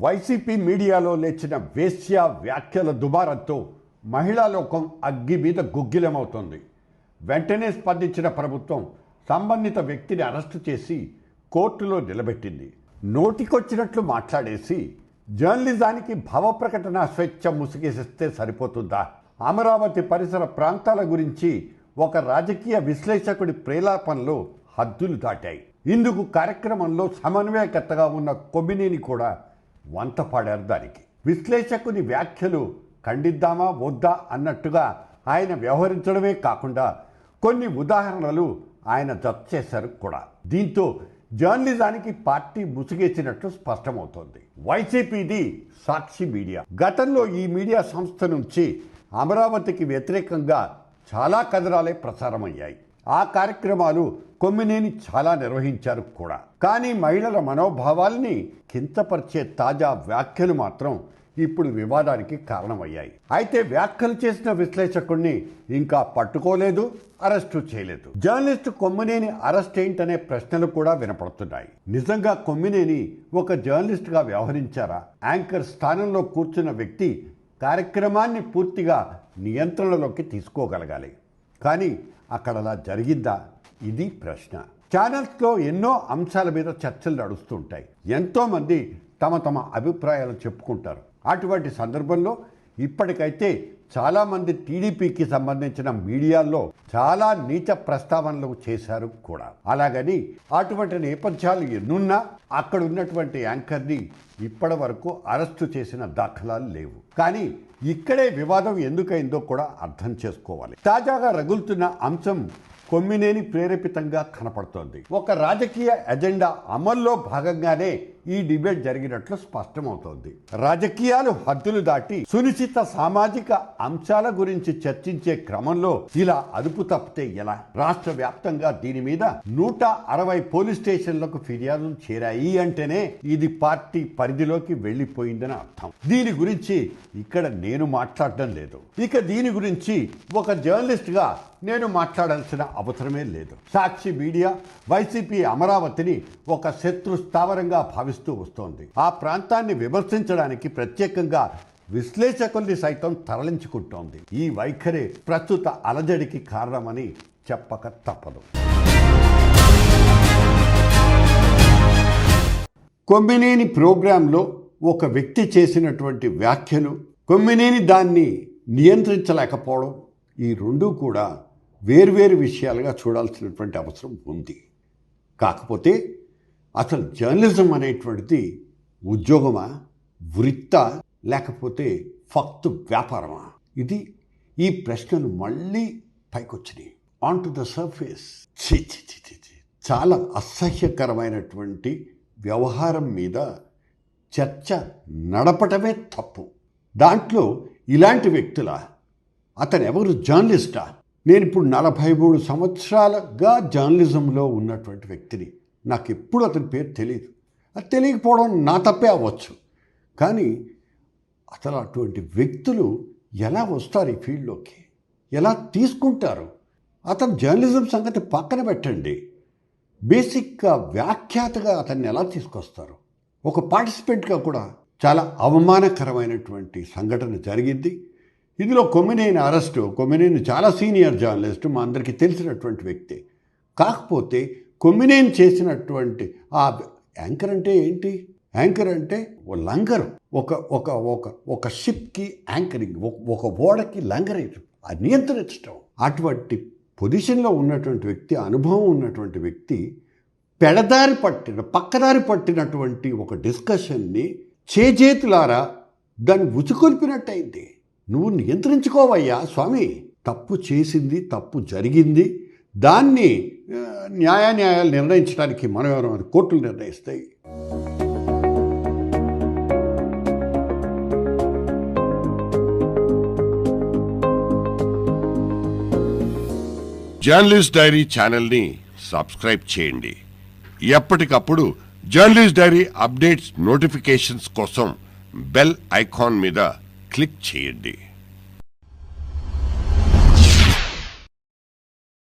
YCP మీడియాలో లేచిన వేశ్య వ్యాఖ్యల దుబారంతో మహిళా లోకం అగ్గి మీద గుగ్గిలమవుతోంది. వెంటనే స్పందించిన ప్రభుత్వం సంబంధిత వ్యక్తిని అరెస్టు చేసి కోర్టులో నిలబెట్టింది. నోటికొచ్చినట్లు మాట్లాడేసి జర్నలిజానికి భావప్రకటన స్వేచ్ఛ ముసుగేసిస్తే సరిపోతుందా? అమరావతి పరిసర ప్రాంతాల గురించి ఒక రాజకీయ విశ్లేషకుడి ప్రేలాపనలు హద్దులు దాటాయి. ఇందుకు కార్యక్రమంలో సమన్వయకర్తగా ఉన్న కొమ్మినేని కూడా వంత పాడారు దానికి. విశ్లేషకుని వ్యాఖ్యలు ఖండిద్దామా వద్దా అన్నట్టుగా ఆయన వ్యవహరించడమే కాకుండా కొన్ని ఉదాహరణలు ఆయన జత చేశారు కూడా. దీంతో జర్నలిజానికి పార్టీ ముసుగేసినట్లు స్పష్టమవుతోంది. వైసీపీది సాక్షి మీడియా. గతంలో ఈ మీడియా సంస్థ నుంచి అమరావతికి వ్యతిరేకంగా చాలా కథనాలే ప్రసారమయ్యాయి. ఆ కార్యక్రమాలు కొమ్మినేని చాలా నిర్వహించారు కూడా. కానీ మహిళల మనోభావాల్ని కించపరిచే తాజా వ్యాఖ్యలు మాత్రం ఇప్పుడు వివాదానికి కారణమయ్యాయి. అయితే వ్యాఖ్యలు చేసిన విశ్లేషకుడిని ఇంకా పట్టుకోలేదు అరెస్టు చేయలేదు. జర్నలిస్ట్ కొమ్మినేని అరెస్ట్ ఏంటనే ప్రశ్నలు కూడా వినపడుతున్నాయి. నిజంగా కొమ్మినేని ఒక జర్నలిస్ట్గా వ్యవహరించారా? యాంకర్ స్థానంలో కూర్చున్న వ్యక్తి కార్యక్రమాన్ని పూర్తిగా నియంత్రణలోకి తీసుకోగలగాలి. కానీ అక్కడ అలా జరిగిందా? ఇది ప్రశ్న. ఛానల్స్లో ఎన్నో అంశాల మీద చర్చలు నడుస్తుంటాయి. ఎంతోమంది తమ తమ అభిప్రాయాలు చెప్పుకుంటారు. అటువంటి సందర్భంలో ఇప్పటికైతే చాలామంది టీడీపీకి సంబంధించిన మీడియాల్లో చాలా నీచ ప్రస్తావనలు చేశారు కూడా. అలాగని అటువంటి నేపథ్యాలు ఎన్నున్నా అక్కడ ఉన్నటువంటి యాంకర్ని ఇప్పటి వరకు అరెస్టు చేసిన దాఖలాలు లేవు. కానీ ఇక్కడే వివాదం ఎందుకైందో కూడా అర్థం చేసుకోవాలి. తాజాగా రగులుతున్న అంశం కొమ్మినేని ప్రేరేపితంగా కనపడుతోంది. ఒక రాజకీయ ఎజెండా అమల్లో భాగంగానే ఈ డిబేట్ జరిగినట్లు స్పష్టమవుతోంది. రాజకీయాలు హద్దులు దాటి సునిశ్చిత సామాజిక అంశాల గురించి చర్చించే క్రమంలో ఇలా అదుపు తప్పితే ఎలా? రాష్ట్ర వ్యాప్తంగా దీని మీద నూట అరవై పోలీస్ స్టేషన్లకు ఫిర్యాదులు చేరాయి అంటేనే ఇది పార్టీ పరిధిలోకి వెళ్ళిపోయిందని అర్థం. దీని గురించి ఇక్కడ నేను మాట్లాడడం లేదు. ఇక దీని గురించి ఒక జర్నలిస్ట్గా నేను మాట్లాడాల్సిన అవసరమే లేదు. సాక్షి మీడియా వైసీపీ అమరావతిని ఒక శత్రు స్థావరంగా భావి భావిస్తూ వస్తోంది. ఆ ప్రాంతాన్ని విమర్శించడానికి ప్రత్యేకంగా విశ్లేషకుల్ని సైతం తరలించుకుంటోంది. ఈ వైఖరే ప్రస్తుత అలజడికి కారణమని చెప్పక తప్పదు. కొమ్మినేని ప్రోగ్రాంలో ఒక వ్యక్తి చేసినటువంటి వ్యాఖ్యలు కొమ్మినేని దాన్ని నియంత్రించలేకపోవడం ఈ రెండూ కూడా వేర్వేరు విషయాలుగా చూడాల్సినటువంటి అవసరం ఉంది. కాకపోతే అసలు జర్నలిజం అనేటువంటిది ఉద్యోగమా వృత్తా లేకపోతే ఫక్తు వ్యాపారమా? ఇది ఈ ప్రశ్నలు మళ్ళీ పైకొచ్చినాయి. ఆన్ టు ద సర్ఫేస్ చాలా అసహ్యకరమైనటువంటి వ్యవహారం మీద చర్చ నడపటమే తప్పు. దాంట్లో ఇలాంటి వ్యక్తుల? అతను ఎవరు జర్నలిస్టా? నేను ఇప్పుడు నలభై మూడు సంవత్సరాలుగా జర్నలిజంలో ఉన్నటువంటి వ్యక్తిని. నాకు ఎప్పుడు అతని పేరు తెలియదు అది తెలియకపోవడం నా తప్పే అవ్వచ్చు. కానీ అసలు అటువంటి వ్యక్తులు ఎలా వస్తారు ఈ ఫీల్డ్లోకి? ఎలా తీసుకుంటారు? అతను జర్నలిజం సంగతి పక్కన పెట్టండి. బేసిక్గా వ్యాఖ్యాతగా అతన్ని ఎలా తీసుకొస్తారు? ఒక పార్టిసిపెంట్గా కూడా చాలా అవమానకరమైనటువంటి సంఘటన జరిగింది. ఇందులో కొమ్మినేని అరెస్టు కొమ్మినేని చాలా సీనియర్ జర్నలిస్ట్ మా అందరికీ తెలిసినటువంటి వ్యక్తి. కాకపోతే కొమ్మినేని చేసినటువంటి ఆ యాంకర్ అంటే ఏంటి? యాంకర్ అంటే ఓ లంగరు. ఒక ఒక ఒక ఒక షిప్కి యాంకరింగ్ ఒక- ఒక ఓడకి లంగర్ అది నియంత్రించడం అటువంటి పొజిషన్లో ఉన్నటువంటి వ్యక్తి అనుభవం ఉన్నటువంటి వ్యక్తి పెడదారి పట్టిన పక్కదారి పట్టినటువంటి ఒక డిస్కషన్ని చేజేతులారా దాన్ని ఉచుకొల్పినట్టయింది నువ్వు నియంత్రించుకోవయ్యా స్వామి. తప్పు చేసింది తప్పు జరిగింది. దాన్ని న్యాయాన్యాయాలు నిర్ణయించడానికి మనం ఎవరు? అది కోర్టులు నిర్ణయిస్తాయి. జర్నలిస్ట్ డైరీ ఛానల్ని సబ్స్క్రైబ్ చేయండి. ఎప్పటికప్పుడు జర్నలిస్ట్ డైరీ అప్డేట్స్ నోటిఫికేషన్స్ కోసం బెల్ ఐకాన్ మీద క్లిక్ చేయండి.